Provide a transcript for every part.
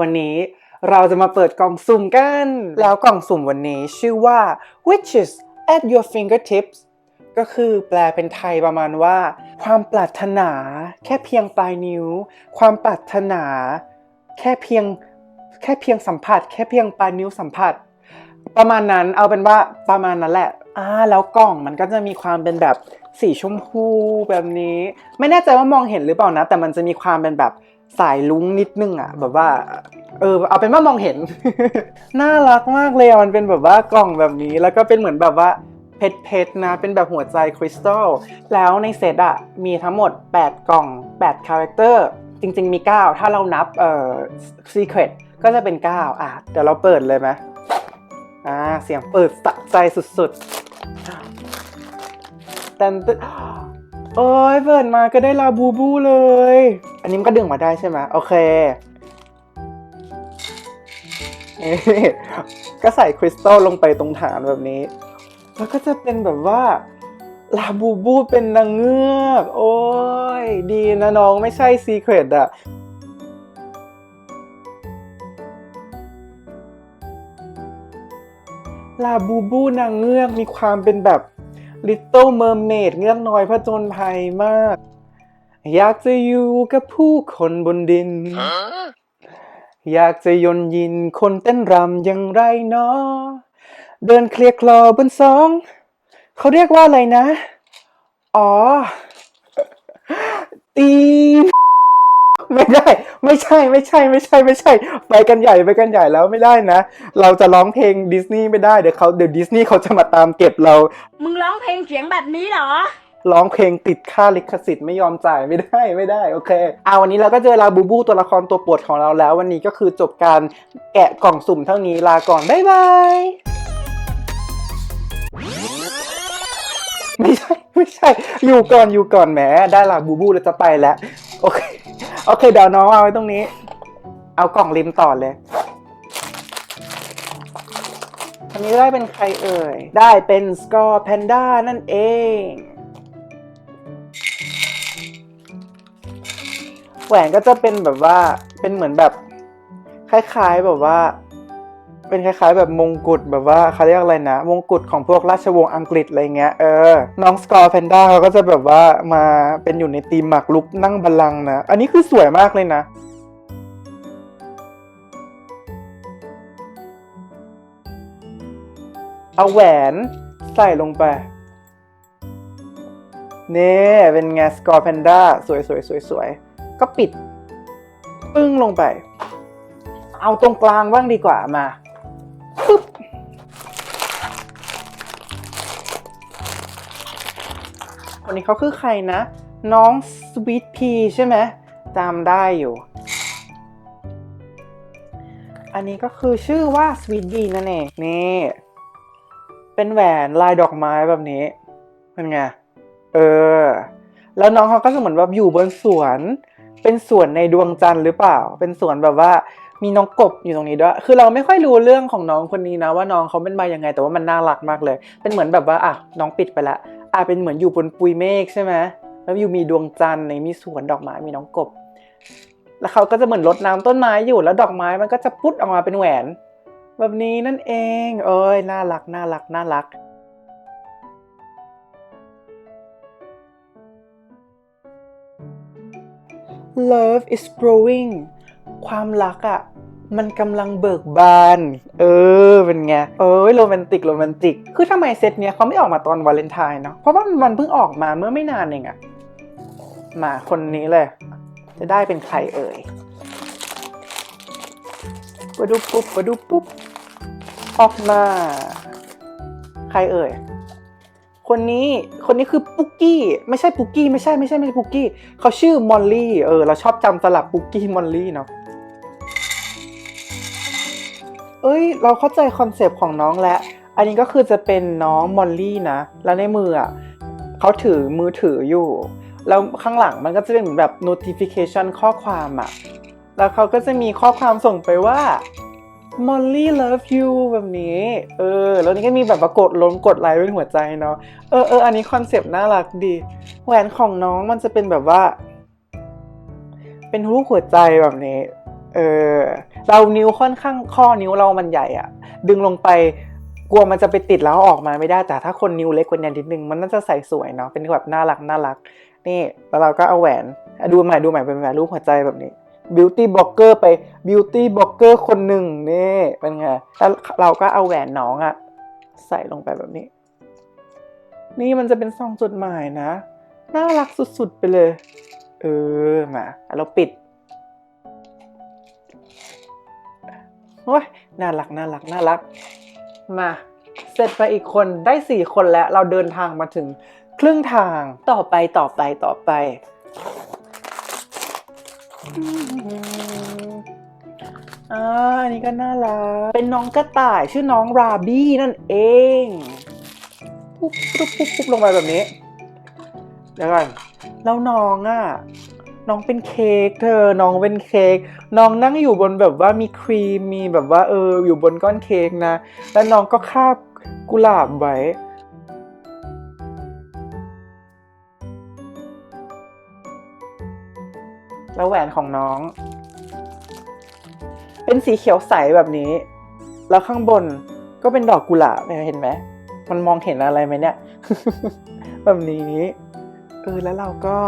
วันนี้เราจะมาเปิดกล่องสุ่มกัน แล้วกล่องสุ่มวันนี้ชื่อว่า witches at your fingertips ก็คือแปลเป็นไทยประมาณว่า ความปรารถนาแค่เพียงปลายนิ้ว ความปรารถนา แค่เพียงแค่เพียงสัมผัส แค่เพียงปลายนิ้วสัมผัส ประมาณนั้นเอาเป็นว่าประมาณนั้นแหละอ่าแล้วกล่องมันก็จะมีความเป็นแบบสีชมพูแบบนี้ ไม่แน่ใจว่ามองเห็นหรือเปล่านะ แต่มันจะมีความเป็นแบบ สายลุ้งนิดนึงอะแบบว่า เออ เอาเป็นว่ามองเห็น น่ารักมากเลยอะมันเป็นแบบว่ากล่องแบบนี้ แล้วก็เป็นเหมือนแบบว่าเพชรเพชรนะ เป็นแบบหัวใจคริสตัลแล้วในเซตอะมีทั้งหมด 8 กล่อง 8 คาแรคเตอร์ จริง ๆ มี 9 ถ้าเรานับเอ่อ Secret ก็จะเป็น 9 อะ เดี๋ยวเราเปิดเลยไหมอ่า เสียงเปิดสะใจสุดๆแต่ตึ๊ดโอ้ยเปิดมาก็ได้ลาบูบูเลย อันนี้มันก็ดึงมาได้ใช่ไหมโอเคก็ใส่คริสตัลลงไปตรงฐานแบบนี้ แล้วก็จะเป็นแบบว่าลาบูบูเป็นนางเงือก โอ้ย ดีนะน้องไม่ใช่ซีเครตอะลาบูบูนางเงือกมีความเป็นแบบ Little Mermaid เงือกน้อยผจญภัยมาก อยากจะอยู่กับผู้คนบนดิน อยากจะยนยินคนเต้นรำอย่างไรเนาะเดินเคลียร์คลอบนสอง เขาเรียกว่าอะไรนะ อ๋อ ตี ไม่ได้ ไม่ใช่ ไม่ใช่ ไม่ใช่ ไม่ใช่ ไปกันใหญ่ไปกันใหญ่แล้วไม่ได้นะ เราจะร้องเพลงดิสนีย์ไม่ได้ เดี๋ยวเขาเดี๋ยวดิสนีย์เขาจะมาตามเก็บเรา มึงร้องเพลงเสียงแบบนี้เหรอ ร้องเพลงติดค่าลิขสิทธิ์ไม่ยอมจ่ายไม่ได้ไม่ได้โอเคเอาวันนี้เราก็เจอลาบูบูตัวละครตัวปรดของเราแล้ว วันนี้ก็คือจบการแกะกล่องสุ่มเท่านี้ลาก่อนบ๊ายบายไม่ใช่ไม่ใช่ อยู่ก่อนอยู่ก่อนแหมได้ลาบูบูแล้วจะไปแล้วโอเคโอเคเดี๋ยวน้องเอาไว้ตรงนี้ เอากล่องริมต่อเลยอันนี้ได้เป็นใครเอ่ย ได้เป็นสกอร์แพนด้านั่นเอง แหวนก็จะเป็นแบบว่าเป็นเหมือนแบบคล้ายๆแบบว่า เป็นคล้าย ๆ แบบมงกุฎแบบว่าเขาเรียกอะไรนะมงกุฎของพวกราชวงศ์อังกฤษอะไรเงี้ยเออน้องสกอร์แพนด้าเขาก็จะแบบว่ามาเป็นอยู่ในธีมหมากรุกนั่งบัลลังก์นะ อันนี้คือสวยมากเลยนะเอาแหวนใส่ลงไป นี่ เป็นไงสกอร์แพนด้าสวยสวยสวยสวย ก็ปิด ปึ้งลงไป เอาตรงกลางบ้างดีกว่ามาปึ๊บคนนี้เขาคือใครนะ น้องสวีทพีใช่ไหมจำได้อยู่ อันนี้ก็คือชื่อว่าสวีทบีนั่นเองนี่ เป็นแหวนลายดอกไม้แบบนี้เป็นไง เออ แล้วน้องเขาก็จะเหมือนแบบอยู่บนสวน เป็นสวนในดวงจันทร์หรือเปล่า เป็นสวนแบบว่ามีน้องกบอยู่ตรงนี้ด้วย คือเราไม่ค่อยรู้เรื่องของน้องคนนี้นะว่าน้องเขาเป็นมายังไง แต่ว่ามันน่ารักมากเลย เป็นเหมือนแบบว่าอะน้องปิดไปละอะเป็นเหมือนอยู่บนปุยเมฆใช่ไหมแล้วอยู่มีดวงจันทร์ในมีสวนดอกไม้มีน้องกบ แล้วเขาก็จะเหมือนรดน้ำต้นไม้อยู่ แล้วดอกไม้มันก็จะพุดออกมาเป็นแหวน แบบนี้นั่นเอง เอ้ยน่ารักน่ารักน่ารัก Love is growing ความรักอะ่ะมันกำลังเบิกบาน เออ เป็นไง เอ้ยโรแมนติกโรแมนติก คือทำไมเซตเนี้ยเขาไม่ออกมาตอนวาเลนไทน์เนาะ เพราะว่ามันเพิ่งออกมาเมื่อไม่นานเองอะมาคนนี้เลย จะได้เป็นใครเอ่ยปะดุปุ๊บปะดุปุ๊บ ออกมา ใครเอ่ย คนนี้คนนี้คือปุกกี้ไม่ใช่ปุกกี้ไม่ใช่ไม่ใช่ไม่ใช่ปุกกี้เขาชื่อมอลลี่เออเราชอบจำสลับปุกกี้มอลลี่เนาะเอ้ย เราเข้าใจคอนเซปต์ของน้องแล้ว อันนี้ก็คือจะเป็นน้องมอลลี่นะ แล้วในมืออะเขาถือมือถืออยู่ แล้วข้างหลังมันก็จะเป็นเหมือนแบบ notification ข้อความอะ แล้วเขาก็จะมีข้อความส่งไปว่า Molly love you แบบนี้ เออ แล้วนี่ก็มีแบบว่ากดลงกดไลค์เป็นหัวใจเนาะ เออเอออันนี้คอนเซปต์น่ารักดี แหวนของน้องมันจะเป็นแบบว่า เป็นรูปหัวใจแบบนี้ เออ เรานิ้วค่อนข้างข้อนิ้วเรามันใหญ่อะดึงลงไปกลัวมันจะไปติดแล้วออกมาไม่ได้ แต่ถ้าคนนิ้วเล็กกว่านี้นิดนึงมันน่าจะใส่สวยเนาะ เป็นแบบน่ารักน่ารัก นี่ แล้วเราก็เอาแหวน ดูใหม่ดูใหม่เป็นแบบรูปหัวใจแบบนี้ beauty blogger ไป beauty blogger คนหนึ่งนี่เป็นไงแล้วเราก็เอาแหวนน้องอะใส่ลงไปแบบนี้ นี่มันจะเป็นซองจดหมายนะ น่ารักสุดๆไปเลย เออมาแล้วเราปิดโอ้ยน่ารักน่ารักน่ารัก มา เสร็จไปอีกคนได้สี่คนแล้วเราเดินทางมาถึงครึ่งทางต่อไปต่อไปต่อไป อ่าอันนี้ก็น่ารัก เป็นน้องกระต่ายชื่อน้องราบี้นั่นเองปุ๊บปุ๊บปุ๊บปุ๊บลงไปแบบนี้ เดี๋ยวก่อนแล้วน้องอะ น้องเป็นเค้กเธอ น้องเป็นเค้ก น้องนั่งอยู่บนแบบว่ามีครีม มีแบบว่าเออ อยู่บนก้อนเค้กนะ แล้วน้องก็คาบกุหลาบไว้ แล้วแหวนของน้อง เป็นสีเขียวใสแบบนี้ แล้วข้างบนก็เป็นดอกกุหลาบเห็นไหมมันมองเห็นอะไรไหมเนี่ย แบบนี้เออแล้วเราก็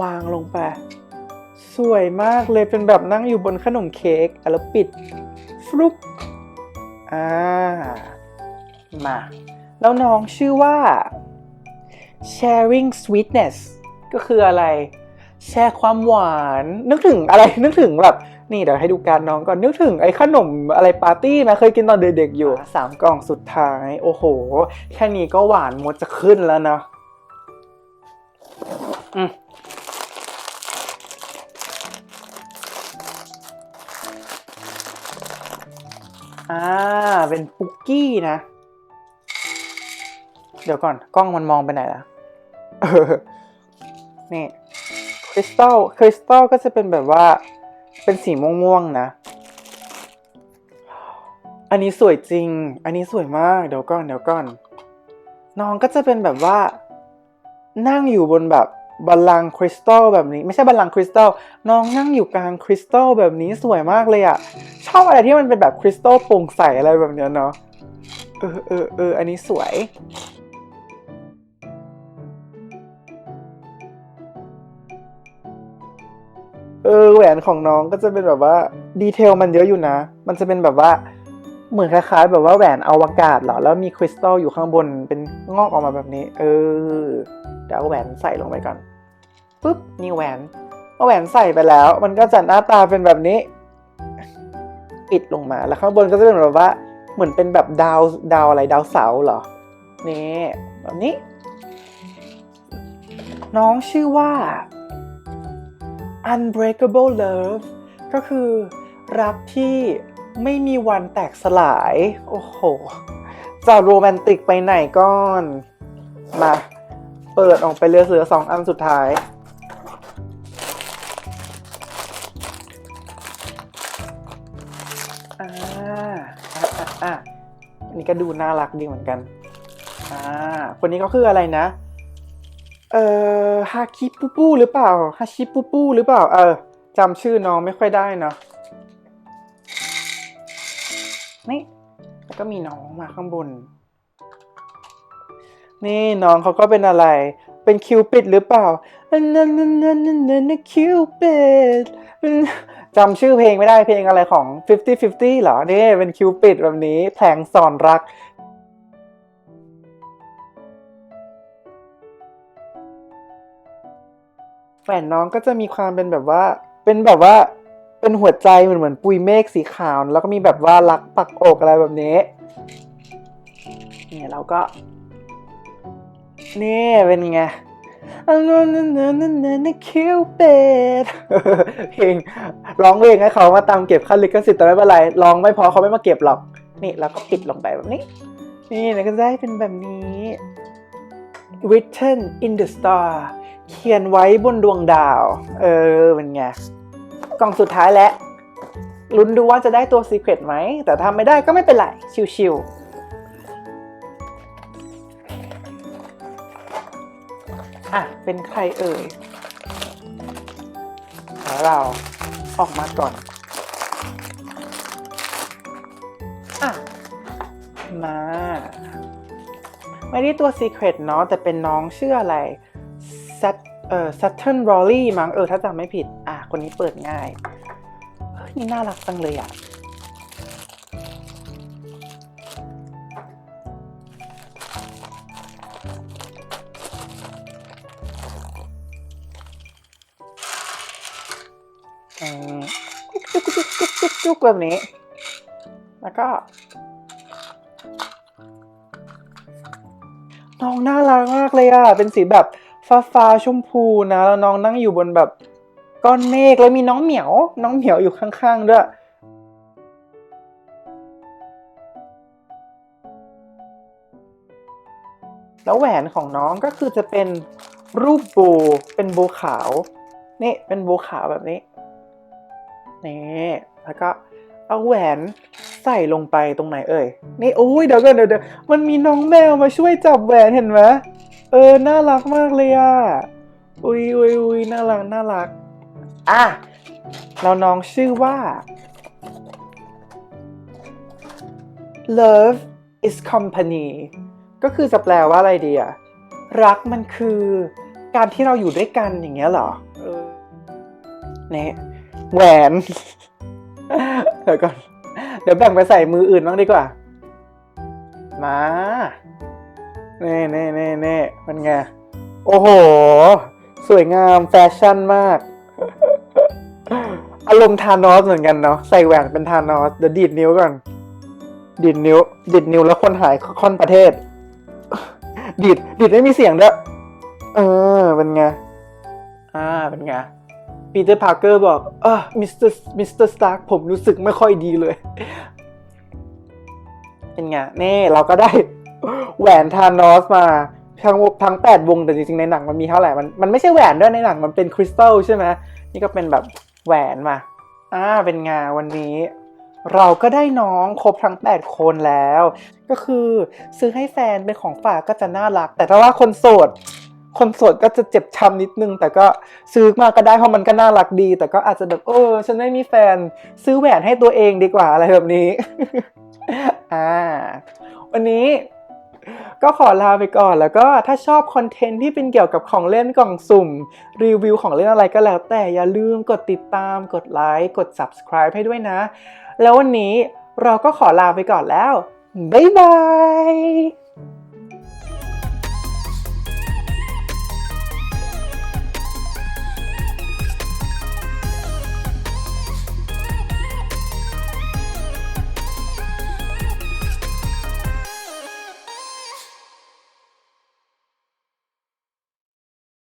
วางลงไป สวยมากเลยเป็นแบบนั่งอยู่บนขนมเค้กแล้วปิดฟลุปอ่ามา แล้วน้องชื่อว่า sharing sweetness ก็คืออะไร แชร์ความหวาน นึกถึงอะไรนึกถึงแบบนี่เดี๋ยวให้ดูการน้องก่อนนึกถึงไอ้ขนมอะไรปาร์ตี้นะเคยกินตอนเด็กๆอยู่สามกล่องสุดท้าย โอ้โห แค่นี้ก็หวานหมดจะขึ้นแล้วเนาะอืมอ่า เป็นปุกกี้นะ เดี๋ยวก่อน กล้องมันมองไปไหนล่ะเออนี่ค ริสตัลคริสตัลก็จะเป็นแบบว่าเป็นสีม่วงๆนะ อันนี้สวยจริง อันนี้สวยมาก เดี๋ยวก่อนเดี๋ยวก่อน น้องก็จะเป็นแบบว่า นั่งอยู่บนแบบบัลลังคริสตัลแบบนี้ ไม่ใช่บัลลังคริสตัลน้องนั่งอยู่กลางคริสตัลแบบนี้สวยมากเลยอะชอบอะไรที่มันเป็นแบบคริสตัลโปร่งใสอะไรแบบเนี้ยเนาะเออเออเอออันนี้สวย แหวนของน้องก็จะเป็นแบบว่าดีเทลมันเยอะอยู่นะ มันจะเป็นแบบว่าเหมือนคล้ายๆ แบบว่าแหวนอวกาศเหรอแล้วมีคริสตัลอยู่ข้างบนเป็นงอกออกมาแบบนี้ เออเดี๋ยวเอาแหวนใส่ลงไปก่อนปุ๊บนี่แหวนเอาแหวนใส่ไปแล้ว มันก็จะหน้าตาเป็นแบบนี้ปิดลงมาแล้วข้างบนก็จะเป็นแบบว่าเหมือนเป็นแบบดาวดาวอะไรดาวเสาเหรอนี่แบบนี้ น้องชื่อว่า unbreakable love ก็คือรักที่ไม่มีวันแตกสลาย โอ้โห จะโรแมนติกไปไหนก่อน มา เปิดออกไปเลือเหลือสองอันสุดท้าย อ่าอะอะอะอันนี้ก็ดูน่ารักดีเหมือนกัน อ่า คนนี้ก็คืออะไรนะ เอ่อฮาคิปูปูหรือเปล่าฮาชิปูปูหรือเปล่า เออจำชื่อน้องไม่ค่อยได้เนาะนี่แล้วก็มีน้องมาข้างบน นี่น้องเขาก็เป็นอะไร เป็นคิวปิดหรือเปล่านั่นนั่นนั่นนั่นนั่นคิวปิดจำชื่อเพลงไม่ได้เพลงอะไรของ 50 50 เหรอ นี่เป็นคิวปิดแบบนี้แผลงสอนรัก แหวนน้องก็จะมีความเป็นแบบว่า เป็นแบบว่า เป็นหัวใจเหมือนเหมือนปุยเมฆสีขาว แล้วก็มีแบบว่ารักปักอกอะไรแบบนี้ เนี่ยเราก็ นี่เป็นไงคิวเปดเพลงร้องเพลงให้เขามาตามเก็บค่าลิขสิทธิ์แต่ไม่เป็นไรร้องไม่พอเขาไม่มาเก็บหรอก นี่แล้วก็ปิดลงไปแบบนี้ นี่แล้วก็ได้เป็นแบบนี้ written in the star เขียนไว้บนดวงดาว เออเป็นไง กล่องสุดท้ายแล้วลุ้นดูว่าจะได้ตัว Secret ไหม แต่ถ้าไม่ได้ก็ไม่เป็นไร ชิวๆ อะ เป็นใครเอ่ยเราออกมาก่อน อะ มา ไม่ได้ตัว Secret เนาะแต่เป็นน้องชื่ออะไร เอ่อ Saturn r o l l y มั้งเออ ถ้าจำไม่ผิด อะ คนนี้เปิดง่าย เฮ้ย นี่น่ารักจังเลยอะอืมจุกจุกจุกจุกจุกแบบนี้ แล้วก็ น้องน่ารักมากเลยอะ เป็นสีแบบ ฟ้าฟ้าๆชมพูนะแล้วน้องนั่งอยู่บนแบบก้อนเมฆแล้วมีน้องเหมียว น้องเหมียวอยู่ข้างๆด้วยแล้วแหวนของน้องก็คือจะเป็นรูปโบเป็นโบขาวนี่เป็นโบขาวแบบนี้นี่แล้วก็เอาแหวนใส่ลงไปตรงไหนเอ่ยนี่โอ้ยเดี๋ยวก่อนเดี๋ยวเดี๋ยวมันมีน้องแมวมาช่วยจับแหวนเห็นไหม เออ น่ารักมากเลยอะ อุ้ยอุ้ยอุ้ยน่ารัก น่ารัก อะแล้วน้องชื่อว่า love is company ก็คือจะแปลว่าอะไรดีอะรักมันคือการที่เราอยู่ด้วยกันอย่างเงี้ยเหรอเออเนี่ยแหวน เดี๋ยวก่อน เดี๋ยวแบ่งไปใส่มืออื่นบ้างดีกว่า มา เน่เน่เน่เน่มันไง โอ้โห สวยงามแฟชั่นมาก อารมณ์ทานอสเหมือนกันเนาะ ใส่แหวนเป็นทานอส เดี๋ยวดีดนิ้วก่อน ดีดนิ้ว ดีดนิ้วแล้วคนหายค่อนประเทศ ดีด ดีดไม่มีเสียงด้วย เออ เป็นไง อ่า เป็นไงปีเตอร์พาร์เกอร์บอกเออมิสเตอร์มิสเตอร์สตาร์ผมรู้สึกไม่ค่อยดีเลย เป็นไง นี่เราก็ได้ แหวนทานอสมาทั้งทั้งแปดวงแต่จริงๆในหนังมันมีเท่าไหร่มันมันไม่ใช่แหวนด้วยในหนังมันเป็นคริสตัลใช่ไหมนี่ก็เป็นแบบแหวนมาอ่าเป็นงานวันนี้ เราก็ได้น้องครบทั้ง 8 คนแล้ว ก็คือซื้อให้แฟนเป็นของฝากก็จะน่ารัก แต่ถ้าว่าคนโสด คนโสดก็จะเจ็บช้ำนิดนึง แต่ก็ซื้อมาก็ได้เพราะมันก็น่ารักดี แต่ก็อาจจะแบบเออฉันไม่มีแฟนซื้อแหวนให้ตัวเองดีกว่าอะไรแบบนี้อ่าวันนี้ ก็ขอลาไปก่อนแล้วก็ถ้าชอบคอนเทนต์ที่เป็นเกี่ยวกับของเล่นกล่องสุ่ม รีวิวของเล่นอะไรก็แล้วแต่อย่าลืมกดติดตาม กดไลค์กด subscribe ให้ด้วยนะ แล้ววันนี้เราก็ขอลาไปก่อนแล้วบ๊ายบาย